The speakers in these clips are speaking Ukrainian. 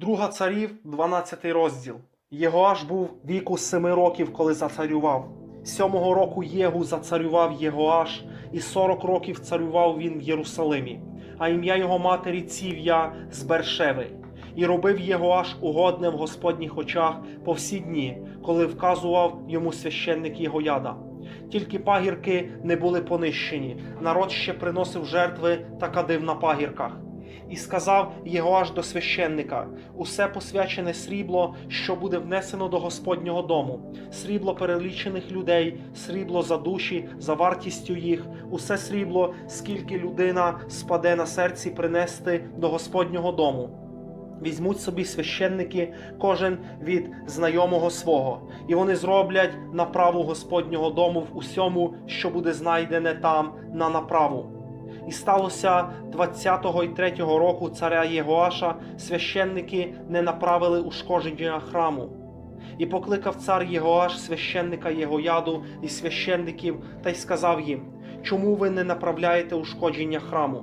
Друга царів, 12 розділ. Єгоаш був віку семи років, коли зацарював. Сьомого року Єгу зацарював Єгоаш, і сорок років царював він в Єрусалимі, а ім'я його матері Ців'я з Бершеви. І робив Єгоаш угодне в Господніх очах по всі дні, коли вказував йому священник Єгояда. Тільки пагірки не були понищені, народ ще приносив жертви та кадив на пагірках. І сказав Єгоаш до священника: усе посвячене срібло, що буде внесено до Господнього дому, срібло перелічених людей, срібло за душі, за вартістю їх, усе срібло, скільки людина спаде на серці принести до Господнього дому. Візьмуть собі священники, кожен від знайомого свого, і вони зроблять направу Господнього дому в усьому, що буде знайдене там на направу. І сталося 20-го і 3-го року царя Єгоаша священники не направили ушкодження храму. І покликав цар Єгоаш священника Єгояду і священників та й сказав їм: Чому ви не направляєте ушкодження храму?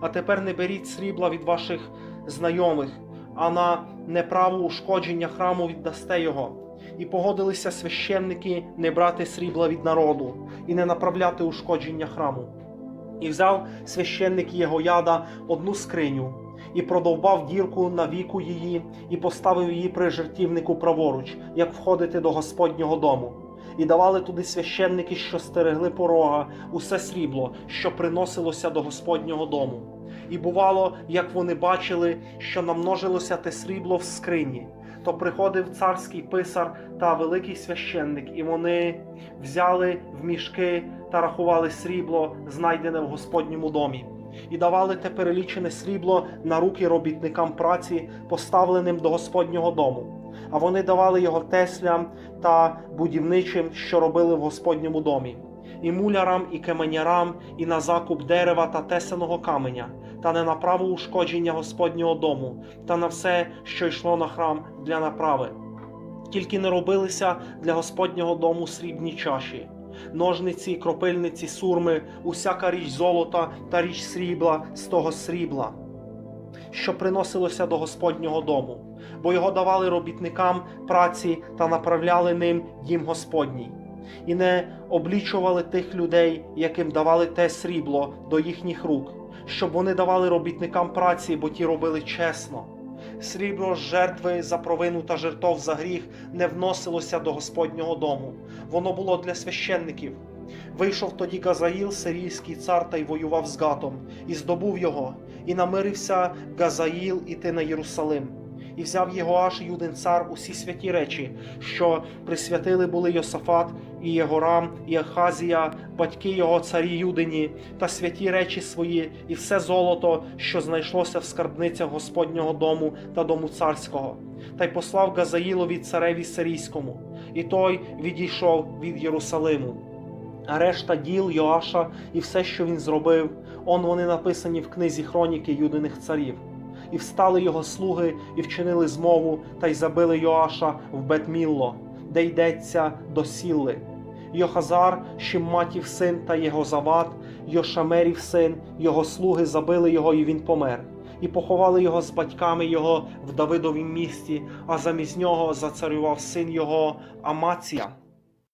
А тепер не беріть срібла від ваших знайомих, а на неправу ушкодження храму віддасте його. І погодилися священники не брати срібла від народу і не направляти ушкодження храму. І взяв священник Єгояда одну скриню, і продовбав дірку на віку її, і поставив її при жертівнику праворуч, як входити до Господнього дому. І давали туди священники, що стерегли порога, усе срібло, що приносилося до Господнього дому. І бувало, як вони бачили, що намножилося те срібло в скрині, то приходив царський писар та великий священник, і вони взяли в мішки та рахували срібло, знайдене в Господньому домі, і давали те перелічене срібло на руки робітникам праці, поставленим до Господнього дому. А вони давали його теслям та будівничим, що робили в Господньому домі, і мулярам, і кеменярам, і на закуп дерева та тесаного каменя, та не на право ушкодження Господнього дому, та на все, що йшло на храм для направи. Тільки не робилися для Господнього дому срібні чаші, ножниці, кропильниці, сурми, усяка річ золота та річ срібла з того срібла, що приносилося до Господнього дому, бо його давали робітникам праці та направляли ним їм Господній, і не облічували тих людей, яким давали те срібло до їхніх рук, щоб вони давали робітникам праці, бо ті робили чесно. Срібло з жертви за провину та жертов за гріх не вносилося до Господнього дому. Воно було для священників. Вийшов тоді Газаїл, сирійський цар, та й воював з Гатом, і здобув його, і намирився Газаїл іти на Єрусалим. І взяв Єгоаш Юдин цар усі святі речі, що присвятили були Йосафат, і Єгорам, і Ахазія, батьки його царі Юдині, та святі речі свої, і все золото, що знайшлося в скарбницях Господнього дому та дому царського, та й послав Газаїлові цареві сирійському, і той відійшов від Єрусалиму. А решта діл Йоаша і все, що він зробив, он вони написані в книзі хроніки Юдиних царів. І встали його слуги, і вчинили змову, та й забили Йоаша в Бетмілло, де йдеться до Сілли. Йохазар, Шимматів син та його зават, Йошамерів син, його слуги забили його, і він помер. І поховали його з батьками його в Давидовім місті, а замість нього зацарював син його Амація.